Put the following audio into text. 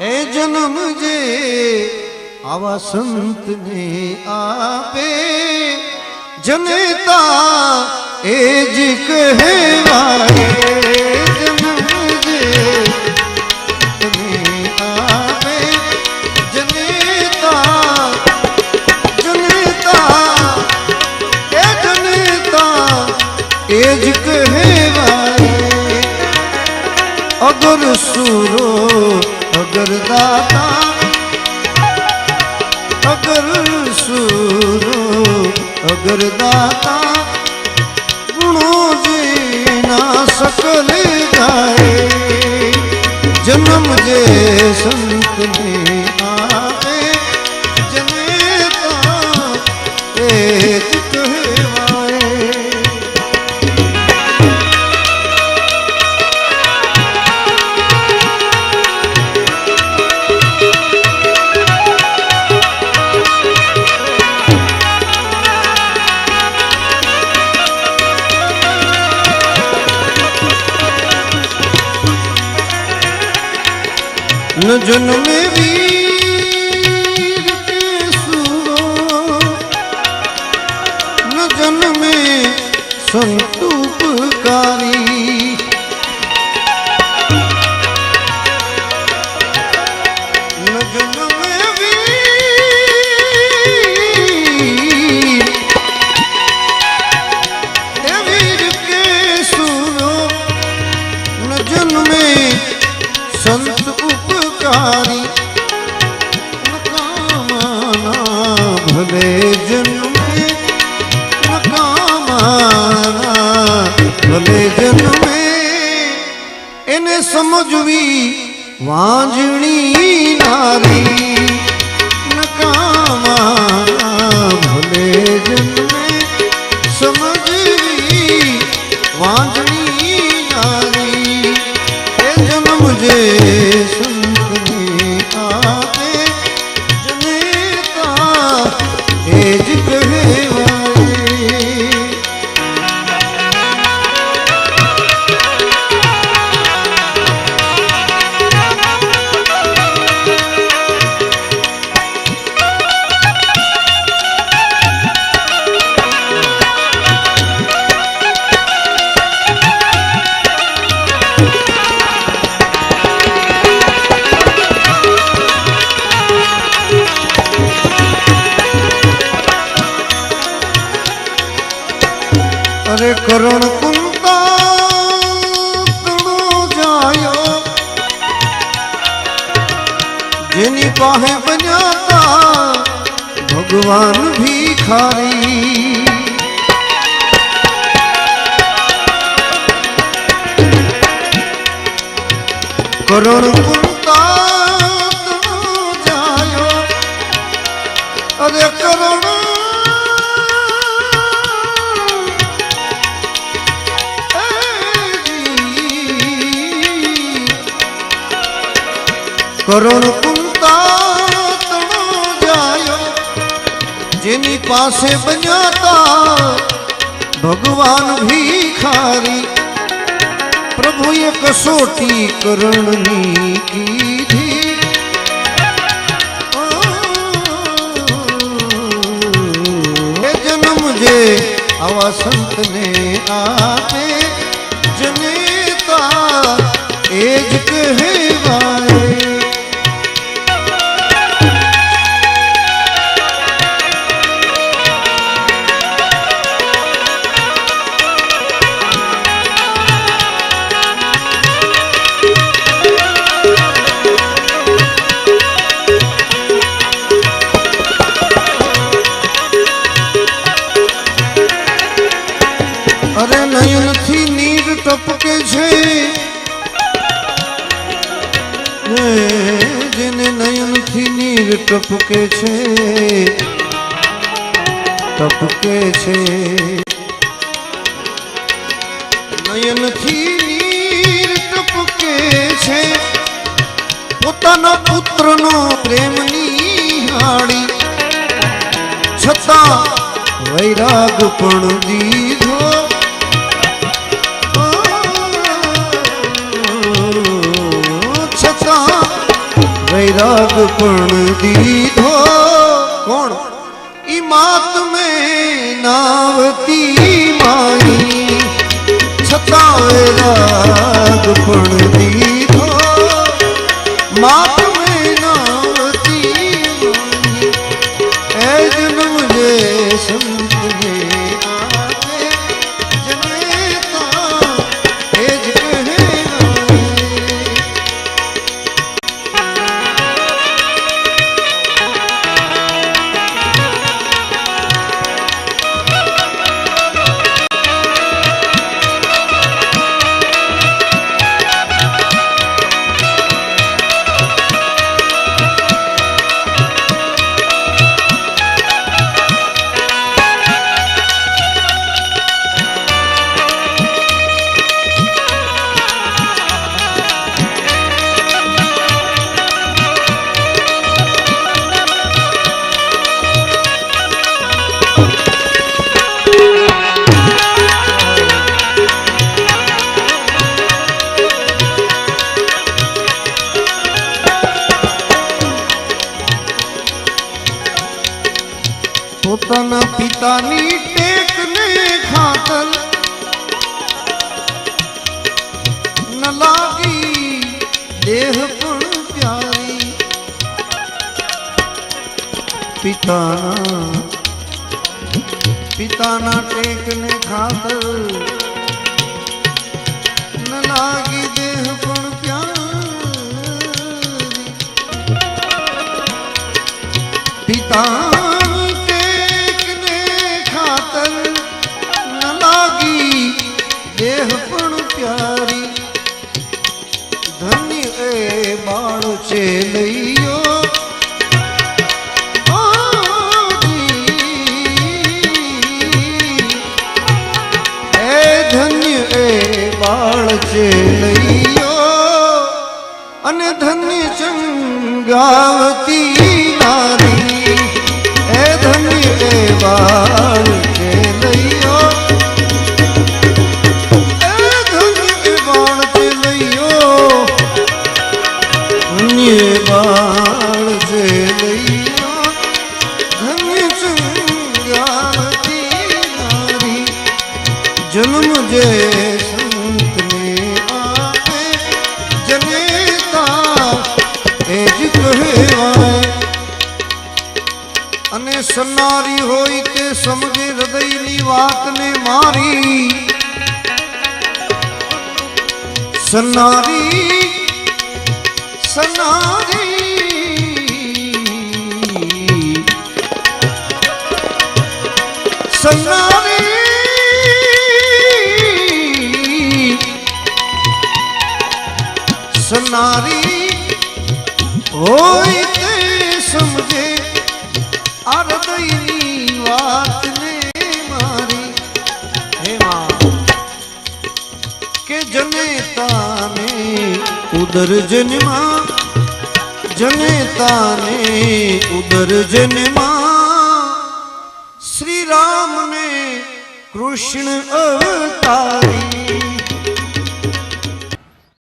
એ જન્મ જે આવા સંતને આપે જનતા એ જ કહેવાય. અગર સુરો અગર દાતા ગુણો જેના સકલ ગાય જન્મ જે સંતને न जन्मे वीर के सुरो न जन्मे संतूपकारी न ભલે જન્મે નકામા ભલે જન્મે એને સમજવી વાંજણી નારી નકામા ભલે જન્મે સમજવી વાંજણી જેની પાસે બન્યા ભગવાન ભીખારી જાયો. અરે કરણ કરણ જેની પાસે બન્યાતા ભગવાન ભીખારી પ્રભુએ કસોટી કરણની કીધી. જન્મ જે આવા સંતને આપે. ટપકે છે ટપકે છે. નયનથી નીર ટપકે છે, પોતાના પુત્રનો પ્રેમ હાડી. છતાં વૈરાગ પણ દીધો. છતાં વૈરાગ દીધો? કોણ? ઈ માત મેં નાવતી માઈ છતાં રાગ પણ દીધો. માત પોતાના પિતાની ટેકને ખાતર. ન લાગી દેહ પણ પ્યારી. પિતાના પિતાના ટેકને ખાતર. ન લાગી દેહ પણ પ્યારી. પિતાની છે લઈયો અને ધન્ય ચંગાવતી નારી. એ ધન્ય એ બાળ છે લઈયો? એ ધન્ય એ બાળ છે લઈયો? ધન્ય બાળ છે લઈયો? ધન્ય ચંગાવતી નારી. જન્મ જે સન્નારી હોય તે સમજે હૃદયની વાતને મારી. સન્નારી સન્નારી. સન્નારી સન્નારી. હોય ઉદર જન્મા જનેતાને ઉદર જન્મા શ્રી રામને કૃષ્ણ અવતારી.